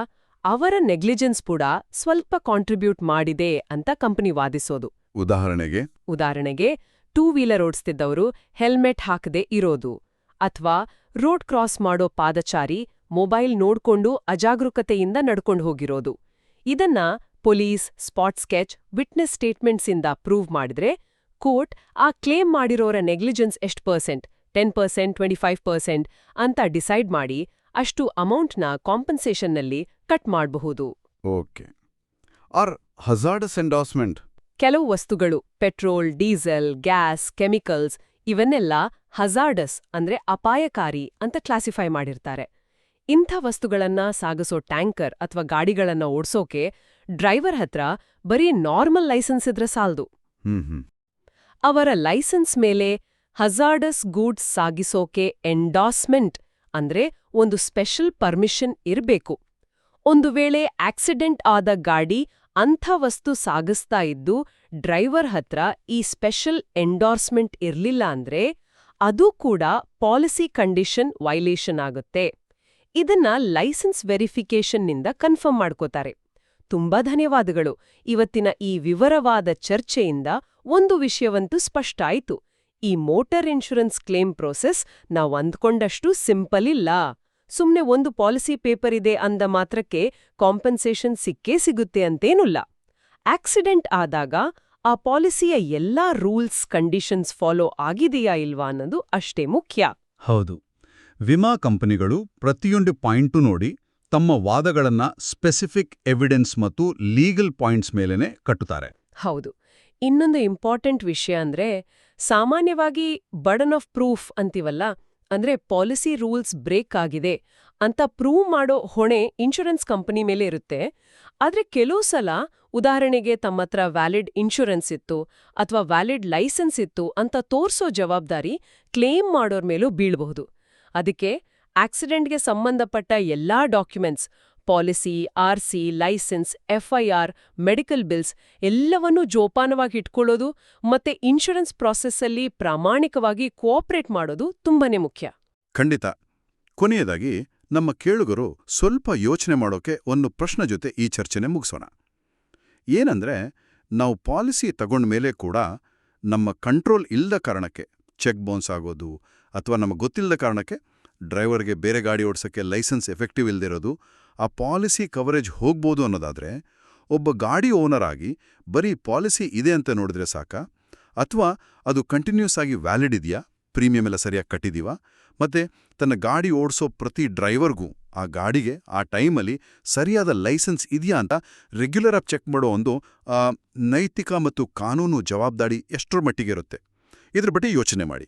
ಅವರ ನೆಗ್ಲಿಜೆನ್ಸ್ ಕೂಡ ಸ್ವಲ್ಪ ಕಾಂಟ್ರಿಬ್ಯೂಟ್ ಮಾಡಿದೆ ಅಂತ ಕಂಪನಿ ವಾದಿಸೋದು. ಉದಾಹರಣೆಗೆ? ಉದಾಹರಣೆಗೆ ಟೂ ವೀಲರ್ ಓಡಿಸ್ತಿದ್ದವರು ಹೆಲ್ಮೆಟ್ ಹಾಕದೆ ಇರೋದು ಅಥವಾ ರೋಡ್ ಕ್ರಾಸ್ ಮಾಡೋ ಪಾದಚಾರಿ ಮೊಬೈಲ್ ನೋಡ್ಕೊಂಡು ಅಜಾಗರೂಕತೆಯಿಂದ ನಡ್ಕೊಂಡು ಹೋಗಿರೋದು. ಇದನ್ನ ಪೊಲೀಸ್ ಸ್ಪಾಟ್ ಸ್ಕೆಚ್ ವಿಟ್ನೆಸ್ ಸ್ಟೇಟ್ಮೆಂಟ್ಸಿಂದ ಪ್ರೂವ್ ಮಾಡಿದ್ರೆ ಕೋರ್ಟ್ ಆ ಕ್ಲೇಮ್ ಮಾಡಿರೋರ ನೆಗ್ಲಿಜೆನ್ಸ್ ಎಷ್ಟು percent? Ten percent twenty five percent ಅಂತ ಡಿಸೈಡ್ ಮಾಡಿ ಅಷ್ಟು ಅಮೌಂಟ್ನ ಕಾಂಪನ್ಸೇಷನ್ನಲ್ಲಿ ಕಟ್ ಮಾಡಬಹುದು. ಓಕೆ. ಆರ್ ಹಜಾರ್ಡಸ್ ಎಂಡೋರ್ಸ್ಮೆಂಟ್ ಕೆಲವು ವಸ್ತುಗಳು ಪೆಟ್ರೋಲ್ ಡೀಸೆಲ್ ಗ್ಯಾಸ್ ಕೆಮಿಕಲ್ಸ್ ಇವನ್ನೆಲ್ಲ ಹಜಾರ್ಡಸ್ ಅಂದ್ರೆ ಅಪಾಯಕಾರಿ ಅಂತ ಕ್ಲಾಸಿಫೈ ಮಾಡಿರ್ತಾರೆ. ಇಂಥ ವಸ್ತುಗಳನ್ನ ಸಾಗಿಸೋ ಟ್ಯಾಂಕರ್ ಅಥವಾ ಗಾಡಿಗಳನ್ನ ಓಡ್ಸೋಕೆ ಡ್ರೈವರ್ ಹತ್ರ ಬರೀ ನಾರ್ಮಲ್ ಲೈಸೆನ್ಸ್ ಇದ್ರೆ ಸಾಲ್ದು. ಅವರ ಲೈಸೆನ್ಸ್ ಮೇಲೆ ಹಜಾರ್ಡಸ್ ಗೂಡ್ಸ್ ಸಾಗಿಸೋಕೆ ಎಂಡಾಸ್ಮೆಂಟ್ ಅಂದ್ರೆ ಒಂದು ಸ್ಪೆಷಲ್ ಪರ್ಮಿಷನ್ ಇರಬೇಕು. ಒಂದು ವೇಳೆ ಆಕ್ಸಿಡೆಂಟ್ ಆದ ಗಾಡಿ ಅಂಥ ವಸ್ತು ಸಾಗಿಸ್ತಾ ಇದ್ದು ಡ್ರೈವರ್ ಹತ್ರ ಈ ಸ್ಪೆಷಲ್ ಎಂಡಾರ್ಸ್ಮೆಂಟ್ ಇರ್ಲಿಲ್ಲ ಅಂದ್ರೆ ಅದು ಕೂಡ ಪಾಲಿಸಿ ಕಂಡೀಷನ್ ವೈಲೇಷನ್ ಆಗುತ್ತೆ. ಇದನ್ನ ಲೈಸೆನ್ಸ್ ವೆರಿಫಿಕೇಷನ್ನಿಂದ ಕನ್ಫರ್ಮ್ ಮಾಡ್ಕೋತಾರೆ. ತುಂಬಾ ಧನ್ಯವಾದಗಳು. ಇವತ್ತಿನ ಈ ವಿವರವಾದ ಚರ್ಚೆಯಿಂದ ಒಂದು ವಿಷಯವಂತೂ ಸ್ಪಷ್ಟ ಆಯ್ತು. ಈ ಮೋಟರ್ ಇನ್ಶೂರೆನ್ಸ್ ಕ್ಲೇಮ್ ಪ್ರೋಸೆಸ್ ನಾವು ಅಂದ್ಕೊಂಡಷ್ಟು ಸಿಂಪಲ್ ಇಲ್ಲ. ಸುಮ್ನೆ ಒಂದು ಪಾಲಿಸಿ ಪೇಪರ್ ಇದೆ ಅಂದ ಮಾತ್ರಕ್ಕೆ ಕಾಂಪನ್ಸೇಷನ್ ಸಿಕ್ಕೇ ಸಿಗುತ್ತೆ ಅಂತೇನುಲ್ಲ. ಆಕ್ಸಿಡೆಂಟ್ ಆದಾಗ ಆ ಪಾಲಿಸಿಯ ಎಲ್ಲಾ ರೂಲ್ಸ್, ಕಂಡೀಷನ್ಸ್ ಫಾಲೋ ಆಗಿದೆಯಾ ಇಲ್ವಾ ಅನ್ನೋದು ಅಷ್ಟೇ ಮುಖ್ಯ. ಹೌದು. ವಿಮಾ ಕಂಪನಿಗಳು ಪ್ರತಿಯೊಂದು ಪಾಯಿಂಟು ನೋಡಿ ತಮ್ಮ ವಾದಗಳನ್ನ ಸ್ಪೆಸಿಫಿಕ್ ಎವಿಡೆನ್ಸ್ ಮತ್ತು ಲೀಗಲ್ ಪಾಯಿಂಟ್ಸ್ ಮೇಲೆನೆ ಕಟ್ಟುತ್ತಾರೆ. ಹೌದು. ಇನ್ನೊಂದು ಇಂಪಾರ್ಟೆಂಟ್ ವಿಷಯ ಅಂದ್ರೆ ಸಾಮಾನ್ಯವಾಗಿ ಬರ್ಡನ್ ಆಫ್ ಪ್ರೂಫ್ ಅಂತೀವಲ್ಲ, ಅಂದ್ರೆ ಪಾಲಿಸಿ ರೂಲ್ಸ್ ಬ್ರೇಕ್ ಆಗಿದೆ ಅಂತ ಪ್ರೂವ್ ಮಾಡೋ ಹೊಣೆ ಇನ್ಶೂರೆನ್ಸ್ ಕಂಪನಿ ಮೇಲೆ ಇರುತ್ತೆ. ಆದ್ರೆ ಕೆಲವು ಸಲ ಉದಾಹರಣೆಗೆ ತಮ್ಮತ್ರ ವ್ಯಾಲಿಡ್ ಇನ್ಶೂರೆನ್ಸ್ ಇತ್ತು ಅಥವಾ ವ್ಯಾಲಿಡ್ ಲೈಸೆನ್ಸ್ ಇತ್ತು ಅಂತ ತೋರ್ಸೋ ಜವಾಬ್ದಾರಿ ಕ್ಲೇಮ್ ಮಾಡೋರ್ ಮೇಲೂ ಬೀಳ್ಬಹುದು. ಅದಕ್ಕೆ ಆಕ್ಸಿಡೆಂಟ್ಗೆ ಸಂಬಂಧಪಟ್ಟ ಎಲ್ಲಾ documents, policy, R C, licence FIR medical bills ಎಲ್ಲವನ್ನೂ ಜೋಪಾನವಾಗಿ ಇಟ್ಕೊಳ್ಳೋದು ಮತ್ತೆ ಇನ್ಶೂರೆನ್ಸ್ ಪ್ರಾಸೆಸ್ಸಲ್ಲಿ ಪ್ರಾಮಾಣಿಕವಾಗಿ ಕೋಆಪರೇಟ್ ಮಾಡೋದು ತುಂಬಾನೇ ಮುಖ್ಯ. ಖಂಡಿತ. ಕೊನೆಯದಾಗಿ, ನಮ್ಮ ಕೇಳುಗರು ಸ್ವಲ್ಪ ಯೋಚನೆ ಮಾಡೋಕೆ ಒಂದು ಪ್ರಶ್ನೆ ಜೊತೆ ಈ ಚರ್ಚೆನೆ ಮುಗಿಸೋಣ. ಏನಂದ್ರೆ, ನಾವು ಪಾಲಿಸಿ ತಗೊಂಡ ಮೇಲೆ ಕೂಡ ನಮ್ಮ ಕಂಟ್ರೋಲ್ ಇಲ್ಲದ ಕಾರಣಕ್ಕೆ ಚೆಕ್ ಬೌನ್ಸ್ ಆಗೋದು ಅಥವಾ ನಮಗೆ ಗೊತ್ತಿಲ್ಲದ ಕಾರಣಕ್ಕೆ ಡ್ರೈವರ್ಗೆ ಬೇರೆ ಗಾಡಿ ಓಡಿಸೋಕ್ಕೆ ಲೈಸೆನ್ಸ್ ಎಫೆಕ್ಟಿವ್ ಇಲ್ದಿರೋದು, ಆ ಪಾಲಿಸಿ ಕವರೇಜ್ ಹೋಗ್ಬೋದು ಅನ್ನೋದಾದ್ರೆ ಒಬ್ಬ ಗಾಡಿ ಓನರ್ ಆಗಿ ಬರೀ ಪಾಲಿಸಿ ಇದೆ ಅಂತ ನೋಡಿದ್ರೆ ಸಾಕ? ಅಥವಾ ಅದು ಕಂಟಿನ್ಯೂಸ್ ಆಗಿ ವ್ಯಾಲಿಡ್ ಇದೆಯಾ? ಪ್ರೀಮಿಯಂ ಎಲ್ಲ ಸರಿಯಾಗಿ ಕಟ್ಟಿದೀವಾ? ಮತ್ತೆ ತನ್ನ ಗಾಡಿ ಓಡಿಸೋ ಪ್ರತಿ ಡ್ರೈವರ್ಗೂ ಆ ಗಾಡಿಗೆ ಆ ಟೈಮಲ್ಲಿ ಸರಿಯಾದ ಲೈಸೆನ್ಸ್ ಇದೆಯಾ ಅಂತ ರೆಗ್ಯುಲರ್ ಆಗಿ ಚೆಕ್ ಮಾಡೋ ಒಂದು ನೈತಿಕ ಮತ್ತು ಕಾನೂನು ಜವಾಬ್ದಾರಿ ಎಷ್ಟರ ಮಟ್ಟಿಗೆ ಇರುತ್ತೆ? ಇದ್ರ ಬಗ್ಗೆ ಯೋಚನೆ ಮಾಡಿ.